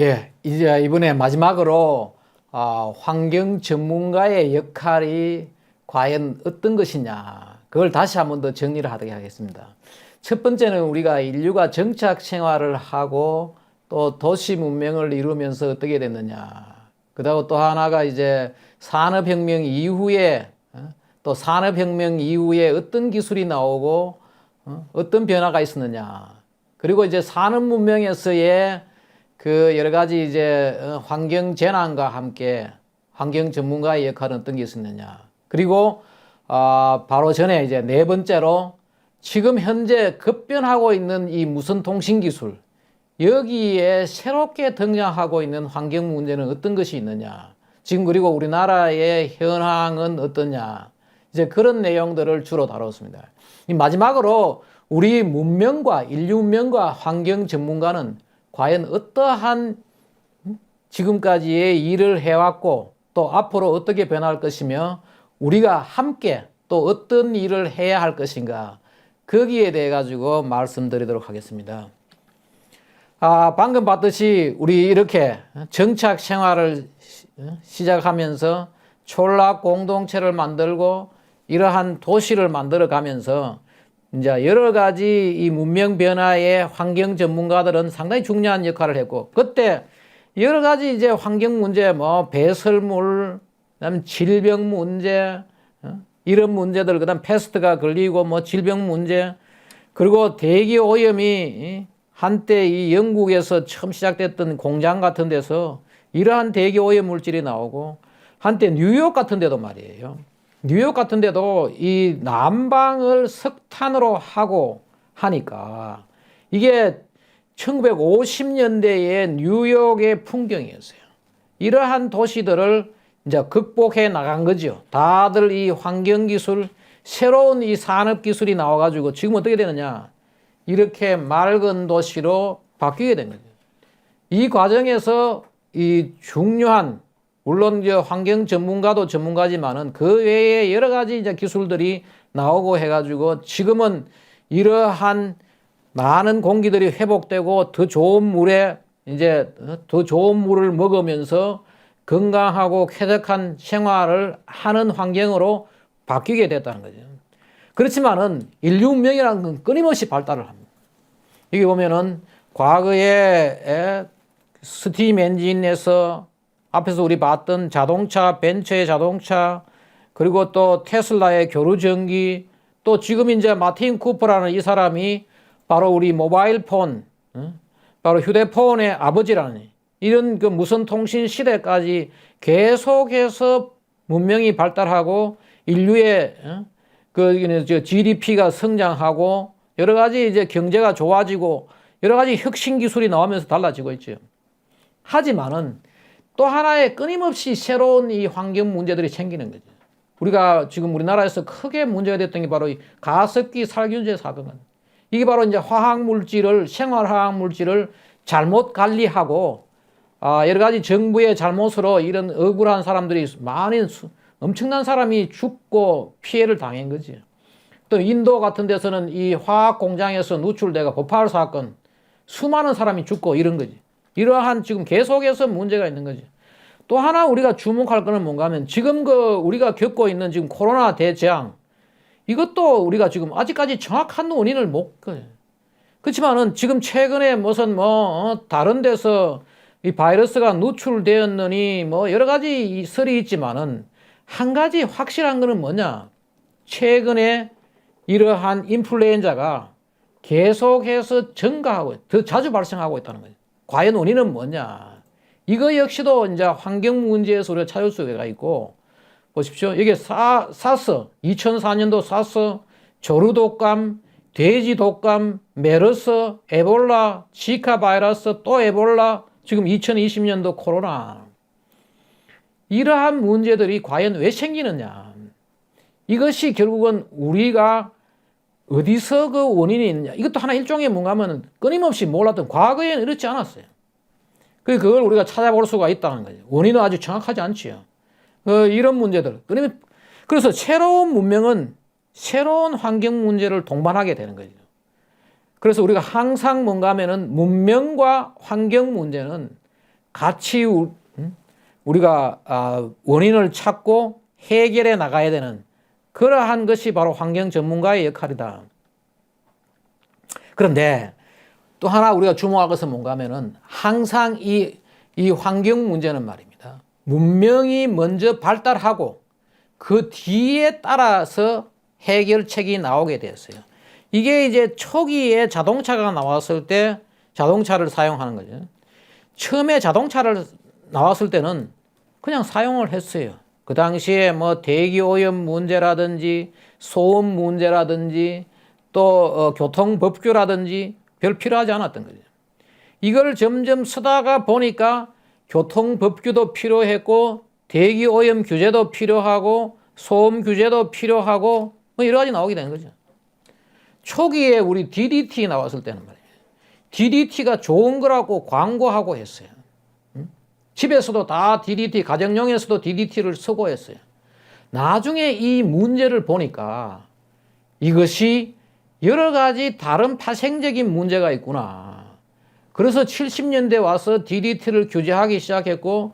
예, 이제 이번에 마지막으로 아, 환경 전문가의 역할이 과연 어떤 것이냐, 그걸 다시 한 번 더 정리를 하도록 하겠습니다. 첫 번째는 우리가 인류가 정착 생활을 하고 또 도시 문명을 이루면서 어떻게 됐느냐. 그다음 또 하나가 이제 산업혁명 이후에 어, 또 산업혁명 이후에 어떤 기술이 나오고 어, 어떤 변화가 있었느냐. 그리고 이제 산업 문명에서의 그 여러 가지 이제 어, 환경 재난과 함께 환경 전문가의 역할은 어떤 게 있었느냐. 그리고 아 바로 전에 이제 네 번째로 지금 현재 급변하고 있는 이 무선 통신 기술 여기에 새롭게 등장하고 있는 환경 문제는 어떤 것이 있느냐. 지금 그리고 우리나라의 현황은 어떠냐. 이제 그런 내용들을 주로 다뤘습니다. 이 마지막으로 우리 문명과 인류 문명과 환경 전문가는 과연 어떠한 지금까지의 일을 해왔고 또 앞으로 어떻게 변할 것이며 우리가 함께 또 어떤 일을 해야 할 것인가 거기에 대해 가지고 말씀드리도록 하겠습니다. 아, 방금 봤듯이 우리 이렇게 정착 생활을 시- 시작하면서 촌락 공동체를 만들고 이러한 도시를 만들어 가면서 이제 여러 가지 이 문명 변화의 환경 전문가들은 상당히 중요한 역할을 했고 그때 여러 가지 이제 환경 문제 뭐 배설물 그다음 질병 문제 어? 이런 문제들 그다음 패스트가 걸리고 뭐 질병 문제 그리고 대기 오염이 한때 이 영국에서 처음 시작됐던 공장 같은 데서 이러한 대기 오염 물질이 나오고 한때 뉴욕 같은 데도 말이에요. 뉴욕 같은 데도 이 난방을 석탄으로 하고 하니까 이게 1950년대의 뉴욕의 풍경이었어요. 이러한 도시들을 이제 극복해 나간 거죠. 다들 이 환경 기술, 새로운 이 산업 기술이 나와 가지고 지금 어떻게 되느냐. 이렇게 맑은 도시로 바뀌게 된 거죠. 이 과정에서 이 중요한 물론 이제 환경 전문가도 전문가지만은 그 외에 여러 가지 이제 기술들이 나오고 해가지고 지금은 이러한 많은 공기들이 회복되고 더 좋은 물에 이제 더 좋은 물을 먹으면서 건강하고 쾌적한 생활을 하는 환경으로 바뀌게 됐다는 거죠. 그렇지만은 인류 문명이라는 건 끊임없이 발달을 합니다. 여기 보면은 과거에 스팀 엔진에서 앞에서 우리 봤던 자동차, 벤츠의 자동차, 그리고 또 테슬라의 교류 전기, 또 지금 이제 마틴 쿠퍼라는 이 사람이 바로 우리 모바일 폰, 어? 바로 휴대폰의 아버지라는 이런 그 무선 통신 시대까지 계속해서 문명이 발달하고 인류의 어? 그 GDP가 성장하고 여러 가지 이제 경제가 좋아지고 여러 가지 혁신 기술이 나오면서 달라지고 있죠. 하지만은 또 하나의 끊임없이 새로운 이 환경 문제들이 생기는 거죠. 우리가 지금 우리나라에서 크게 문제가 됐던 게 바로 이 가습기 살균제 사건. 이게 바로 이제 화학 물질을 생활 화학 물질을 잘못 관리하고 아, 여러 가지 정부의 잘못으로 이런 억울한 사람들이 많이 수- 엄청난 사람이 죽고 피해를 당한 거지. 또 인도 같은 데서는 이 화학 공장에서 누출돼가 폭발 사건 수많은 사람이 죽고 이런 거지. 이러한 지금 계속해서 문제가 있는 거지. 또 하나 우리가 주목할 거는 뭔가 하면 지금 그 우리가 겪고 있는 지금 코로나 대재앙 이것도 우리가 지금 아직까지 정확한 원인을 못 그. 그렇지만은 지금 최근에 무슨 뭐 어, 다른 데서 이 바이러스가 누출되었느니 뭐 여러 가지 이 설이 있지만은 한 가지 확실한 거는 뭐냐? 최근에 이러한 인플루엔자가 계속해서 증가하고 더 자주 발생하고 있다는 거죠. 과연 원인은 뭐냐? 이거 역시도 이제 환경 문제에서 우리가 찾을 수가 있고 보십시오. 이게 사, 사스 2004년도 사스 조류 독감, 돼지 독감, 메르스, 에볼라, 지카 바이러스, 또 에볼라, 지금 2020년도 코로나. 이러한 문제들이 과연 왜 생기느냐? 이것이 결국은 우리가 어디서 그 원인이 있느냐. 이것도 하나 일종의 뭔가 하면 끊임없이 몰랐던 과거에는 이렇지 않았어요. 그 그걸 우리가 찾아볼 수가 있다는 거죠. 원인은 아주 정확하지 않지요. 어, 이런 문제들. 그래서 새로운 문명은 새로운 환경 문제를 동반하게 되는 거죠. 그래서 우리가 항상 뭔가 하면은 문명과 환경 문제는 같이 우- 음? 우리가 아, 원인을 찾고 해결해 나가야 되는 그러한 것이 바로 환경 전문가의 역할이다. 그런데 또 하나 우리가 주목할 것은 뭔가 하면은 항상 이, 이 환경 문제는 말입니다. 문명이 먼저 발달하고 그 뒤에 따라서 해결책이 나오게 되었어요. 이게 이제 초기에 자동차가 나왔을 때 자동차를 사용하는 거죠. 처음에 자동차를 나왔을 때는 그냥 사용을 했어요. 그 당시에 뭐 대기 오염 문제라든지 소음 문제라든지 또 어, 교통 법규라든지 별 필요하지 않았던 거죠. 이걸 점점 쓰다가 보니까 교통 법규도 필요했고 대기 오염 규제도 필요하고 소음 규제도 필요하고 뭐 여러 가지 나오게 되는 거죠. 초기에 우리 DDT 나왔을 때는 말이에요. DDT가 좋은 거라고 광고하고 했어요. 음? 집에서도 다 DDT, 가정용에서도 DDT를 쓰고 했어요. 나중에 이 문제를 보니까 이것이 여러 가지 다른 파생적인 문제가 있구나. 그래서 70년대 와서 DDT를 규제하기 시작했고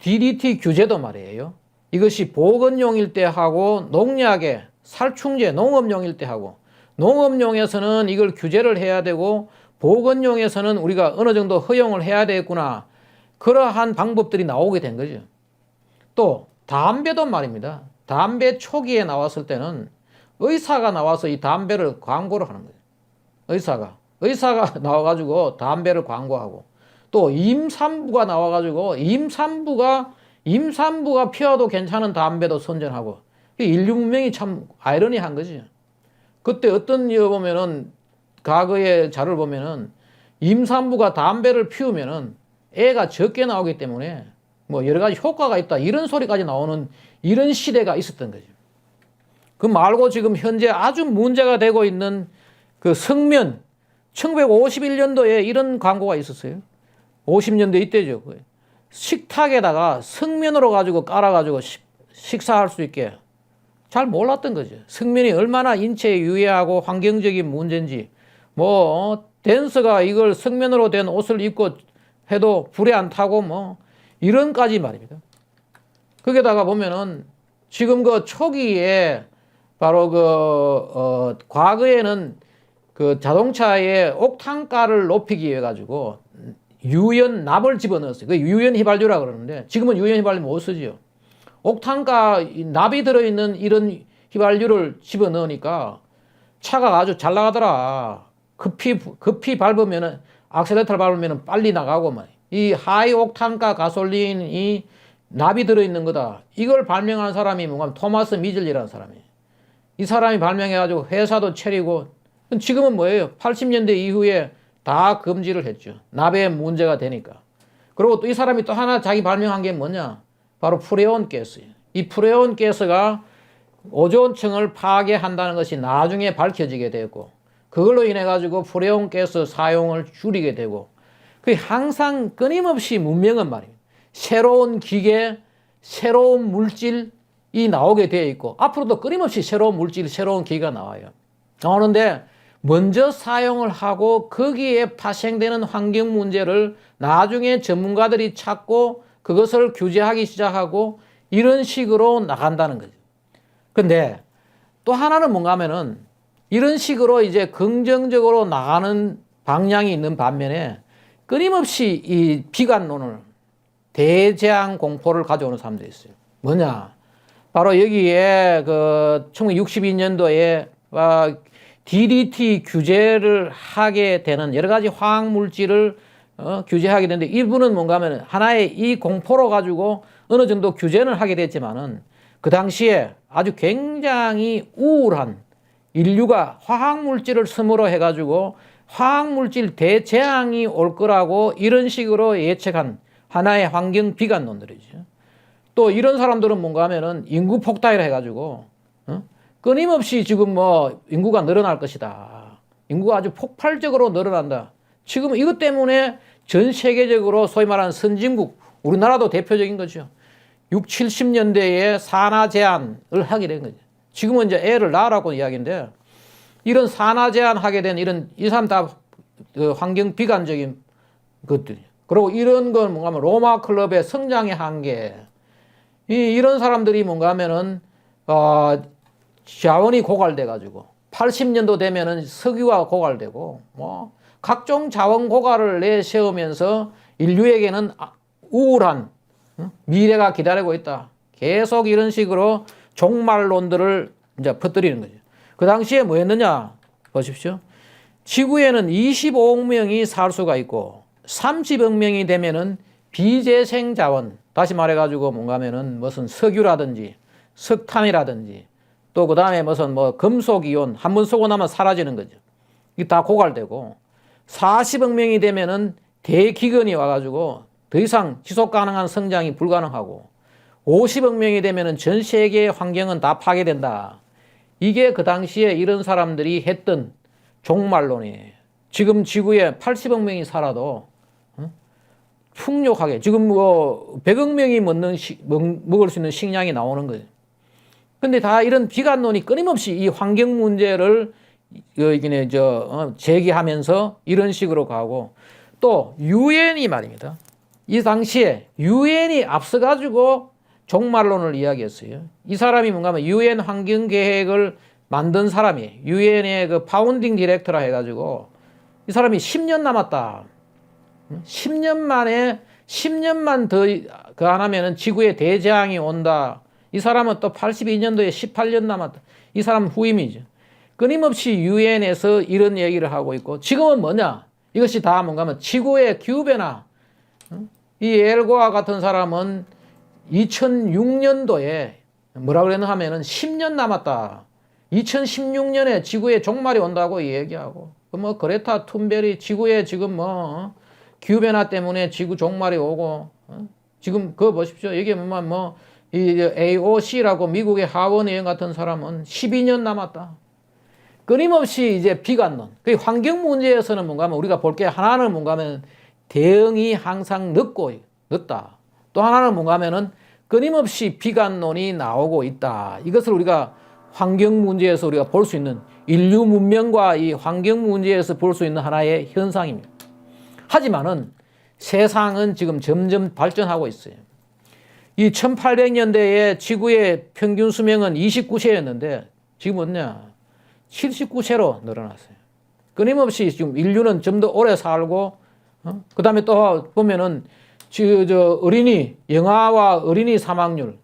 DDT 규제도 말이에요. 이것이 보건용일 때 하고 농약에 살충제 농업용일 때 하고 농업용에서는 이걸 규제를 해야 되고 보건용에서는 우리가 어느 정도 허용을 해야 되겠구나. 그러한 방법들이 나오게 된 거죠. 또 담배도 말입니다. 담배 초기에 나왔을 때는 의사가 나와서 이 담배를 광고를 하는 거예요. 의사가. 의사가 나와가지고 담배를 광고하고 또 임산부가 나와가지고 임산부가 임산부가 피워도 괜찮은 담배도 선전하고 인류 문명이 참 아이러니한 거죠. 그때 어떤 여 보면은 과거의 자를 보면은 임산부가 담배를 피우면은 애가 적게 나오기 때문에 뭐 여러 가지 효과가 있다 이런 소리까지 나오는 이런 시대가 있었던 거죠. 그 말고 지금 현재 아주 문제가 되고 있는 그 성면 1951년도에 이런 광고가 있었어요. 50년대 이때죠. 식탁에다가 성면으로 가지고 깔아가지고 식, 식사할 수 있게 잘 몰랐던 거죠. 성면이 얼마나 인체에 유해하고 환경적인 문제인지 뭐 어, 댄서가 이걸 성면으로 된 옷을 입고 해도 불에 안 타고 뭐 이런까지 말입니다. 거기다가 보면은 지금 그 초기에 바로 그 어, 과거에는 그 자동차의 옥탄가를 높이기 위해 가지고 유연 납을 집어넣었어요. 그 유연 휘발유라 그러는데 지금은 유연 휘발유 못 쓰지요. 옥탄가 이 납이 들어있는 이런 휘발유를 집어넣으니까 차가 아주 잘 나가더라. 급히 급히 밟으면은 악셀레터를 밟으면은 빨리 나가고 막. 이 하이 옥탄가 가솔린이 납이 들어있는 거다. 이걸 발명한 사람이 뭔가 토마스 미즐이라는 사람이에요. 이 사람이 발명해가지고 회사도 차리고 지금은 뭐예요? 80년대 이후에 다 금지를 했죠. 납에 문제가 되니까. 그리고 또 이 사람이 또 하나 자기 발명한 게 뭐냐? 바로 프레온 가스예요. 이 프레온 가스가 오존층을 파괴한다는 것이 나중에 밝혀지게 되고 그걸로 인해 가지고 프레온 가스 사용을 줄이게 되고 그 항상 끊임없이 문명은 말이에요. 새로운 기계, 새로운 물질이 나오게 되어 있고 앞으로도 끊임없이 새로운 물질, 새로운 기계가 나와요. 나오는데 먼저 사용을 하고 거기에 파생되는 환경 문제를 나중에 전문가들이 찾고 그것을 규제하기 시작하고 이런 식으로 나간다는 거죠. 근데 또 하나는 뭔가 하면은 이런 식으로 이제 긍정적으로 나가는 방향이 있는 반면에 끊임없이 이 비관론을 대재앙 공포를 가져오는 사람들이 있어요. 뭐냐? 바로 여기에 그 1962년도에 DDT 규제를 하게 되는 여러 가지 화학 물질을 어, 규제하게 되는데 이분은 뭔가 하면 하나의 이 공포로 가지고 어느 정도 규제는 하게 됐지만은 그 당시에 아주 굉장히 우울한 인류가 화학 물질을 섬으로 해가지고 화학 물질 대재앙이 올 거라고 이런 식으로 예측한 하나의 환경 비관론들이죠. 또 이런 사람들은 뭔가 하면은 인구 폭탄을 해가지고 어? 끊임없이 지금 뭐 인구가 늘어날 것이다. 인구가 아주 폭발적으로 늘어난다. 지금 이것 때문에 전 세계적으로 소위 말하는 선진국, 우리나라도 대표적인 거죠. 6, 70년대에 산화 제한을 하게 된 거죠. 지금은 이제 애를 낳으라고 이야기인데 이런 산화 제한하게 된 이런 이 사람 다 그 환경 비관적인 것들. 그리고 이런 건 뭔가 하면 로마 클럽의 성장의 한계. 이, 이런 사람들이 뭔가 하면은, 어, 자원이 고갈돼 가지고 80년도 되면은 석유가 고갈되고 뭐 각종 자원 고갈을 내세우면서 인류에게는 아- 우울한 응? 미래가 기다리고 있다. 계속 이런 식으로 종말론들을 이제 퍼뜨리는 거죠. 그 당시에 뭐 했느냐? 보십시오. 지구에는 25억 명이 살 수가 있고 30억 명이 되면은 비재생 자원 다시 말해가지고 뭔가 하면은 무슨 석유라든지 석탄이라든지 또 그 다음에 무슨 뭐 금속 이온 한 번 쏘고 나면 사라지는 거죠. 이게 다 고갈되고 40억 명이 되면은 대기근이 와가지고 더 이상 지속 가능한 성장이 불가능하고 50억 명이 되면은 전 세계의 환경은 다 파괴된다. 이게 그 당시에 이런 사람들이 했던 종말론이에요. 지금 지구에 80억 명이 살아도 어? 풍족하게 지금 뭐 100억 명이 먹는 시, 먹, 먹을 수 있는 식량이 나오는 거죠. 근데 다 이런 비관론이 끊임없이 이 환경 문제를 여기네 저 어, 제기하면서 이런 식으로 가고 또 유엔이 말입니다. 이 당시에 유엔이 앞서 가지고 종말론을 이야기했어요. 이 사람이 뭔가 하면 유엔 환경 계획을 만든 사람이 유엔의 그 파운딩 디렉터라 해가지고 이 사람이 10년 남았다. 10년 만에 10년만 더 그 안 하면은 지구에 대재앙이 온다. 이 사람은 또 82년도에 18년 남았다. 이 사람 후임이죠. 끊임없이 유엔에서 이런 얘기를 하고 있고 지금은 뭐냐? 이것이 다 뭔가 하면 지구의 기후변화. 이 엘고아 같은 사람은 2006년도에 뭐라 그랬나 하면은 10년 남았다. 2016년에 지구의 종말이 온다고 얘기하고 그뭐 그레타 툰베리 지구에 지금 뭐 기후 변화 때문에 지구 종말이 오고 어? 지금 그거 보십시오. 이게 뭐뭐 이 AOC라고 미국의 하원 의원 같은 사람은 12년 남았다. 끊임없이 이제 비관론. 그 환경 문제에서는 뭔가 하면 우리가 볼 게 하나는 뭔가 하면 대응이 항상 늦고 늦다. 또 하나는 뭔가 하면은 끊임없이 비관론이 나오고 있다. 이것을 우리가 환경 문제에서 우리가 볼 수 있는 인류 문명과 이 환경 문제에서 볼 수 있는 하나의 현상입니다. 하지만은 세상은 지금 점점 발전하고 있어요. 이 1800년대에 지구의 평균 수명은 29세였는데 지금 뭐냐? 79세로 늘어났어요. 끊임없이 지금 인류는 좀 더 오래 살고, 어? 그 다음에 또 보면은, 저, 저 어린이, 영아와 어린이 사망률.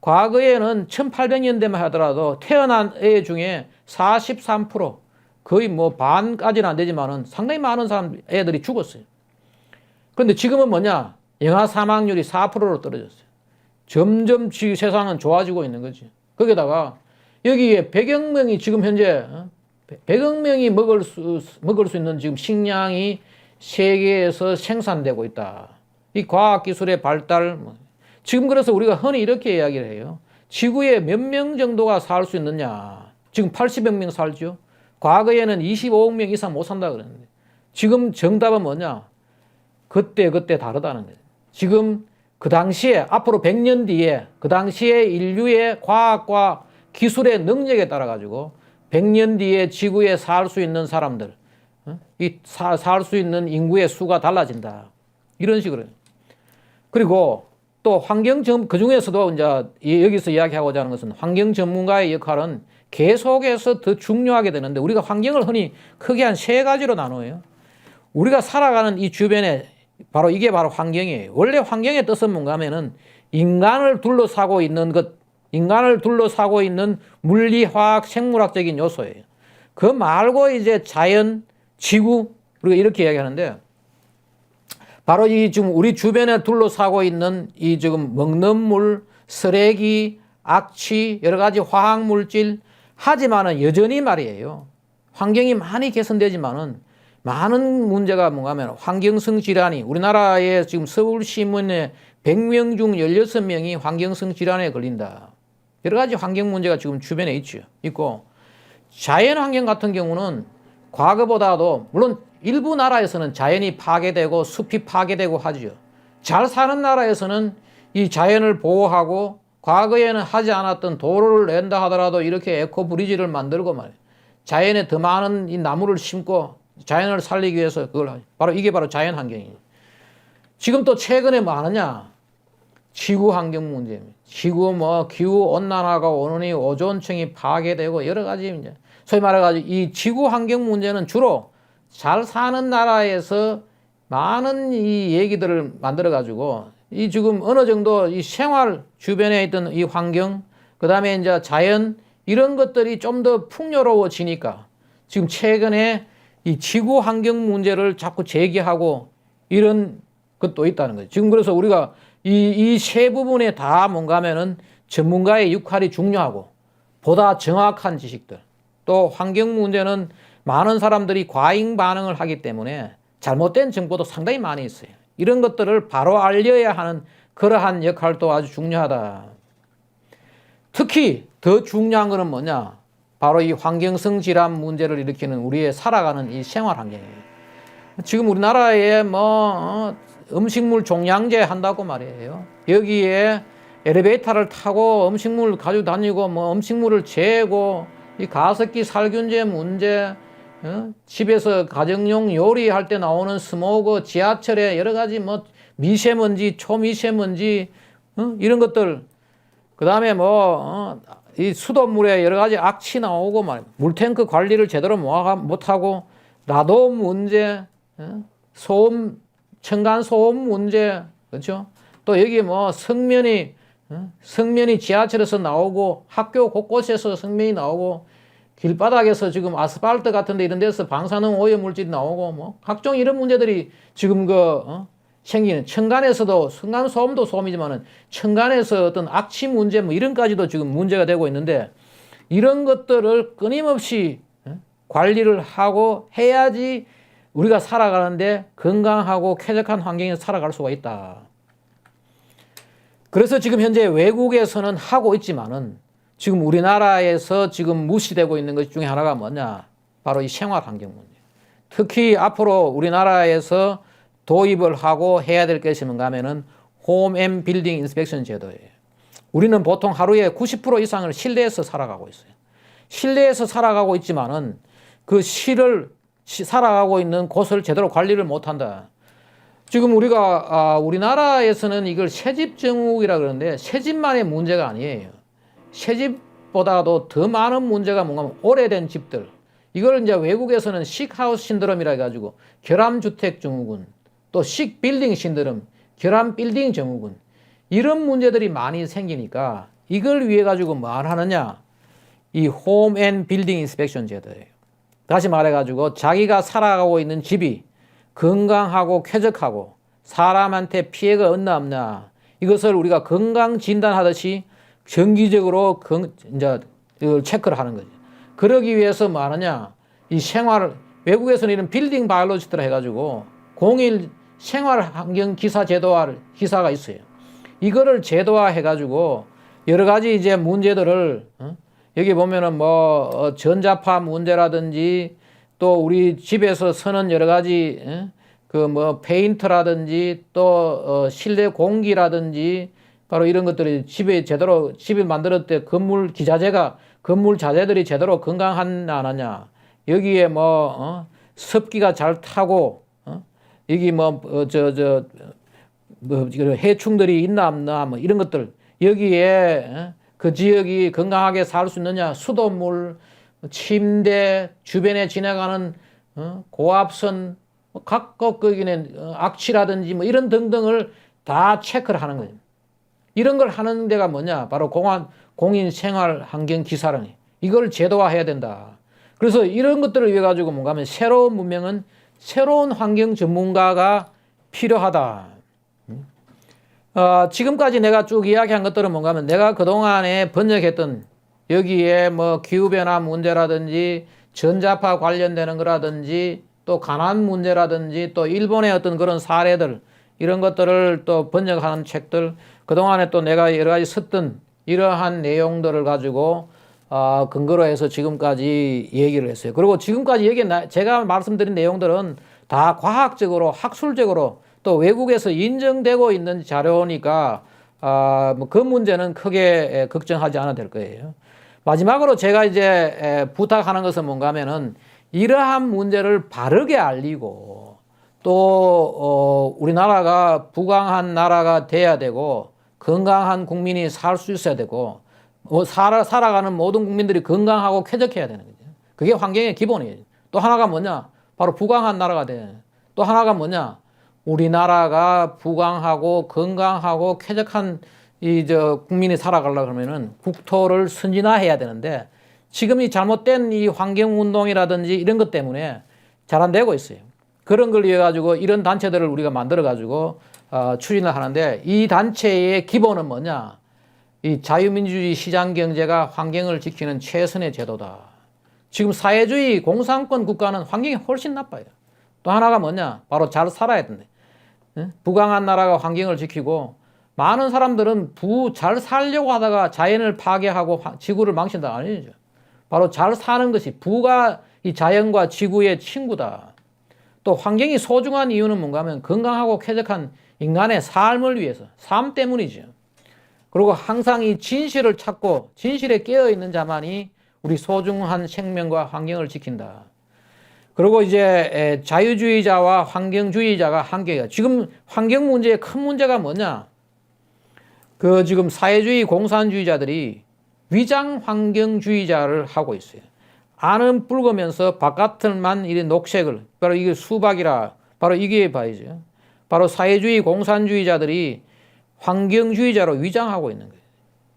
과거에는 1800년대만 하더라도 태어난 애 중에 43% 거의 뭐 반까지는 안 되지만은 상당히 많은 사람, 애들이 죽었어요. 그런데 지금은 뭐냐? 영아 사망률이 4%로 떨어졌어요. 점점 지 세상은 좋아지고 있는 거지. 거기다가 여기에 100여 명이 지금 현재 어? 100억 명이 먹을 수 먹을 수 있는 지금 식량이 세계에서 생산되고 있다. 이 과학 기술의 발달 뭐. 지금 그래서 우리가 흔히 이렇게 이야기를 해요. 지구에 몇 명 정도가 살 수 있느냐? 지금 80억 명 살죠. 과거에는 25억 명 이상 못 산다 그랬는데 지금 정답은 뭐냐? 그때 그때 다르다는 거예요. 지금 그 당시에 앞으로 100년 뒤에 그 당시에 인류의 과학과 기술의 능력에 따라 가지고 100년 뒤에 지구에 살 수 있는 사람들 어? 이살 수 있는 인구의 수가 달라진다. 이런 식으로. 그리고 또 환경 전, 그 중에서도 이제 여기서 이야기하고자 하는 것은 환경 전문가의 역할은 계속해서 더 중요하게 되는데 우리가 환경을 흔히 크게 한 세 가지로 나누어요. 우리가 살아가는 이 주변에 바로 이게 바로 환경이에요. 원래 환경의 뜻은 뭔가 하면은 인간을 둘러싸고 있는 것, 인간을 둘러싸고 있는 물리, 화학, 생물학적인 요소예요. 그 말고 이제 자연, 지구, 우리가 이렇게 이야기하는데 바로 이 지금 우리 주변에 둘러싸고 있는 이 지금 먹는 물, 쓰레기, 악취, 여러 가지 화학 물질 하지만은 여전히 말이에요. 환경이 많이 개선되지만은 많은 문제가 뭔가 하면 환경성 질환이 우리나라에 지금 서울신문에 100명 중 16명이 환경성 질환에 걸린다. 여러 가지 환경 문제가 지금 주변에 있죠. 있고 자연 환경 같은 경우는 과거보다도 물론 일부 나라에서는 자연이 파괴되고 숲이 파괴되고 하죠. 잘 사는 나라에서는 이 자연을 보호하고 과거에는 하지 않았던 도로를 낸다 하더라도 이렇게 에코 브리지를 만들고 말이에요. 자연에 더 많은 이 나무를 심고 자연을 살리기 위해서 그걸 하죠. 바로 이게 바로 자연 환경이에요. 지금 또 최근에 뭐 하느냐? 지구 환경 문제, 지구 뭐 기후 온난화가 오느니 오존층이 파괴되고 여러 가지 이제 소위 말해 가지고 이 지구 환경 문제는 주로 잘 사는 나라에서 많은 이 얘기들을 만들어 가지고 이 지금 어느 정도 이 생활 주변에 있던 이 환경 그다음에 이제 자연 이런 것들이 좀 더 풍요로워지니까 지금 최근에 이 지구 환경 문제를 자꾸 제기하고 이런 것도 있다는 거죠. 지금 그래서 우리가 이이세 부분에 다 뭔가 하면은 전문가의 역할이 중요하고 보다 정확한 지식들 또 환경 문제는 많은 사람들이 과잉 반응을 하기 때문에 잘못된 정보도 상당히 많이 있어요. 이런 것들을 바로 알려야 하는 그러한 역할도 아주 중요하다. 특히 더 중요한 것은 뭐냐? 바로 이 환경성 질환 문제를 일으키는 우리의 살아가는 이 생활 환경이에요. 지금 우리나라에 뭐 어, 음식물 종량제 한다고 말이에요. 여기에 엘리베이터를 타고 음식물 가지고 다니고 뭐 음식물을 재고 이 가습기 살균제 문제 어? 집에서 가정용 요리할 때 나오는 스모그 지하철에 여러 가지 뭐 미세먼지 초미세먼지 어? 이런 것들 그 다음에 뭐 어? 이 수돗물에 여러 가지 악취 나오고 말 물탱크 관리를 제대로 못하고 나도 문제 어? 소음 층간 소음 문제 그렇죠 또 여기 뭐 성면이 어? 성면이 지하철에서 나오고 학교 곳곳에서 성면이 나오고 길바닥에서 지금 아스팔트 같은 데 이런 데서 방사능 오염 물질이 나오고 뭐 각종 이런 문제들이 지금 그 어? 생기는 청간에서도 청간 소음도 소음이지만은 청간에서 어떤 악취 문제 뭐 이런까지도 지금 문제가 되고 있는데 이런 것들을 끊임없이 어? 관리를 하고 해야지 우리가 살아가는데 건강하고 쾌적한 환경에서 살아갈 수가 있다. 그래서 지금 현재 외국에서는 하고 있지만은 지금 우리나라에서 지금 무시되고 있는 것 중에 하나가 뭐냐? 바로 이 생활 환경 문제. 특히 앞으로 우리나라에서 도입을 하고 해야 될 것이 뭔가 하면은 홈 앤 빌딩 인스펙션 제도예요. 우리는 보통 하루에 90% 이상을 실내에서 살아가고 있어요. 실내에서 살아가고 있지만은 그 실을 살아가고 있는 곳을 제대로 관리를 못 한다. 지금 우리가 아, 우리나라에서는 이걸 새집 정욱이라 그러는데 새집만의 문제가 아니에요. 새 집보다도 더 많은 문제가 뭔가 오래된 집들. 이걸 이제 외국에서는 식하우스 신드롬이라 해가지고 결함주택 증후군, 또 식빌딩 신드롬, 결함빌딩 증후군 이런 문제들이 많이 생기니까 이걸 위해 가지고 뭘 하느냐? 이 홈 앤 빌딩 인스펙션 제도예요. 다시 말해 가지고 자기가 살아가고 있는 집이 건강하고 쾌적하고 사람한테 피해가 없나 없나 이것을 우리가 건강 진단하듯이 정기적으로 건, 이제 이걸 체크를 하는 거죠. 그러기 위해서 뭐 하느냐 이 생활 외국에서는 이런 빌딩 바이올로지스트라 해가지고 공일 생활 환경 기사 제도화 기사가 있어요. 이거를 제도화 해가지고 여러 가지 이제 문제들을 어? 여기 보면은 뭐 어, 전자파 문제라든지 또 우리 집에서 쓰는 여러 가지 그 뭐 페인트라든지 또 어, 실내 공기라든지 바로 이런 것들이 집에 제대로 집에 만들었을 때 건물 기자재가 건물 자재들이 제대로 건강하냐 안 하냐 여기에 뭐 어, 습기가 잘 타고 어? 여기 뭐저저 뭐, 해충들이 있나 없나 뭐 이런 것들 여기에 어? 그 지역이 건강하게 살 수 있느냐 수돗물 침대 주변에 지나가는 어? 고압선 뭐 각각 거기는 어, 악취라든지 뭐 이런 등등을 다 체크를 하는 거예요. 이런 걸 하는 데가 뭐냐? 바로 공안 공인 생활 환경 기사령이 이걸 제도화해야 된다. 그래서 이런 것들을 위해 가지고 뭔가 하면 새로운 문명은 새로운 환경 전문가가 필요하다. 어, 지금까지 내가 쭉 이야기한 것들은 뭔가 하면 내가 그동안에 번역했던 여기에 뭐 기후변화 문제라든지 전자파 관련되는 거라든지 또 가난 문제라든지 또 일본의 어떤 그런 사례들 이런 것들을 또 번역하는 책들 그동안에 또 내가 여러 가지 썼던 이러한 내용들을 가지고 어, 근거로 해서 지금까지 얘기를 했어요. 그리고 지금까지 얘기 제가 말씀드린 내용들은 다 과학적으로 학술적으로 또 외국에서 인정되고 있는 자료니까 아, 뭐그 문제는 크게 걱정하지 않아도 될 거예요. 마지막으로 제가 이제 부탁하는 것은 뭔가 하면은 이러한 문제를 바르게 알리고 또 어, 우리나라가 부강한 나라가 돼야 되고 건강한 국민이 살 수 있어야 되고 뭐 살아, 살아가는 모든 국민들이 건강하고 쾌적해야 되는 거죠. 그게 환경의 기본이에요. 또 하나가 뭐냐? 바로 부강한 나라가 돼. 또 하나가 뭐냐? 우리나라가 부강하고 건강하고 쾌적한 이 저 국민이 살아가려 그러면은 국토를 선진화해야 되는데 지금 이 잘못된 이 환경 운동이라든지 이런 것 때문에 잘 안 되고 있어요. 그런 걸 위해 가지고 이런 단체들을 우리가 만들어 가지고 어, 추진을 하는데 이 단체의 기본은 뭐냐? 이 자유민주주의 시장 경제가 환경을 지키는 최선의 제도다. 지금 사회주의 공산권 국가는 환경이 훨씬 나빠요. 또 하나가 뭐냐? 바로 잘 살아야 된대. 응? 부강한 나라가 환경을 지키고 많은 사람들은 부 잘 살려고 하다가 자연을 파괴하고 화- 지구를 망친다 아니죠. 바로 잘 사는 것이 부가 이 자연과 지구의 친구다. 또 환경이 소중한 이유는 뭔가 하면 건강하고 쾌적한 인간의 삶을 위해서 삶 때문이죠. 그리고 항상 이 진실을 찾고 진실에 깨어 있는 자만이 우리 소중한 생명과 환경을 지킨다. 그리고 이제 에, 자유주의자와 환경주의자가 한계가 지금 환경 문제의 큰 문제가 뭐냐? 그 지금 사회주의 공산주의자들이 위장 환경주의자를 하고 있어요. 안은 붉으면서 바깥을만 이래 녹색을 바로 이게 수박이라 바로 이게 봐야죠. 바로 사회주의 공산주의자들이 환경주의자로 위장하고 있는 거예요.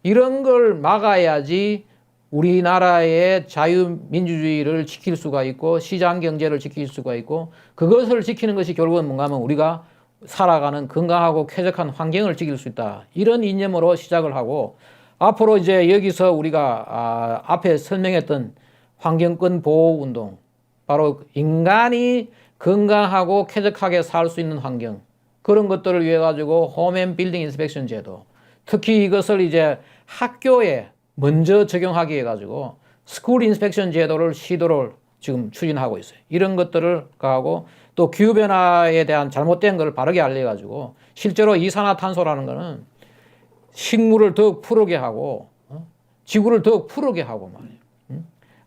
이런 걸 막아야지 우리나라의 자유민주주의를 지킬 수가 있고 시장 경제를 지킬 수가 있고 그것을 지키는 것이 결국은 뭔가 하면 우리가 살아가는 건강하고 쾌적한 환경을 지킬 수 있다. 이런 이념으로 시작을 하고 앞으로 이제 여기서 우리가 아, 앞에 설명했던 환경권 보호 운동 바로 인간이 건강하고 쾌적하게 살 수 있는 환경 그런 것들을 위해 가지고 홈앤 빌딩 인스펙션 제도 특히 이것을 이제 학교에 먼저 적용하기 위해 가지고 스쿨 인스펙션 제도를 시도를 지금 추진하고 있어요. 이런 것들을 하고 또 기후 변화에 대한 잘못된 걸 바르게 알려 가지고 실제로 이산화탄소라는 거는 식물을 더욱 푸르게 하고 어? 지구를 더욱 푸르게 하고 말이에요.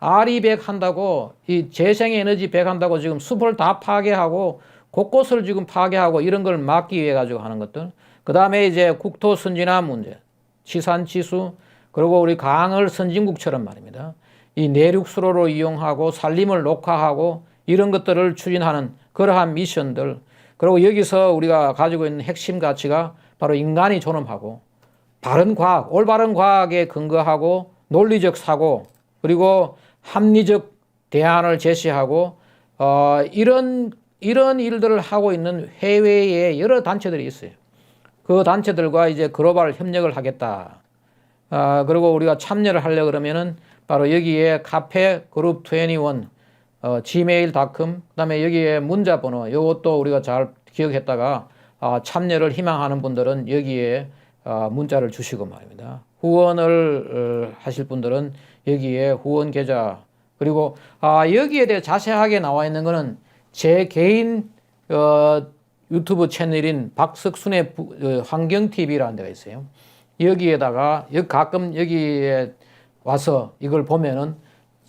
응? 아리백 한다고 이 재생 에너지 백 한다고 지금 숲을 다 파괴하고 곳곳을 지금 파괴하고 이런 걸 막기 위해 가지고 하는 것들. 그 다음에 이제 국토 선진화 문제, 치산 치수, 그리고 우리 강을 선진국처럼 말입니다. 이 내륙 수로로 이용하고 산림을 녹화하고 이런 것들을 추진하는 그러한 미션들. 그리고 여기서 우리가 가지고 있는 핵심 가치가 바로 인간이 존엄하고 바른 과학, 올바른 과학에 근거하고 논리적 사고 그리고 합리적 대안을 제시하고 어, 이런 이런 일들을 하고 있는 해외에 여러 단체들이 있어요. 그 단체들과 이제 글로벌 협력을 하겠다. 아, 그리고 우리가 참여를 하려 그러면은 바로 여기에 카페 그룹 21 어, gmail.com 그다음에 여기에 문자 번호 이것도 우리가 잘 기억했다가 아, 참여를 희망하는 분들은 여기에 아, 문자를 주시고 말입니다. 후원을 어, 하실 분들은 여기에 후원 계좌 그리고 아, 여기에 대해 자세하게 나와 있는 거는 제 개인 어, 유튜브 채널인 박석순의 부- 어, 환경 TV라는 데가 있어요. 여기에다가 여- 가끔 여기에 와서 이걸 보면은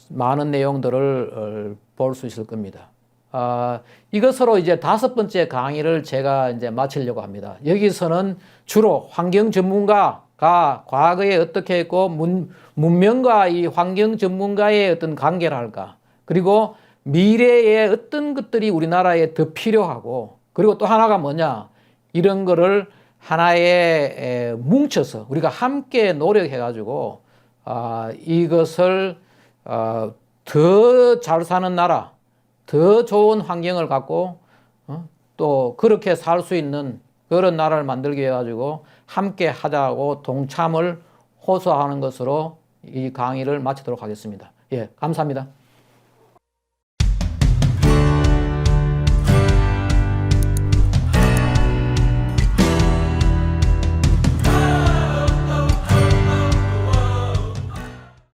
많은 내용들을 볼 수 있을 겁니다. 아, 이것으로 이제 다섯 번째 강의를 제가 이제 마치려고 합니다. 여기서는 주로 환경 전문가가 과거에 어떻게 했고 문, 문명과 이 환경 전문가의 어떤 관계를 할까 그리고 미래에 어떤 것들이 우리나라에 더 필요하고 그리고 또 하나가 뭐냐 이런 거를 하나에 에, 뭉쳐서 우리가 함께 노력해 가지고 아, 이것을 어, 더 잘 사는 나라, 더 좋은 환경을 갖고 어? 또 그렇게 살 수 있는 그런 나라를 만들기 위해 가지고 함께 하자고 동참을 호소하는 것으로 이 강의를 마치도록 하겠습니다. 예, 감사합니다.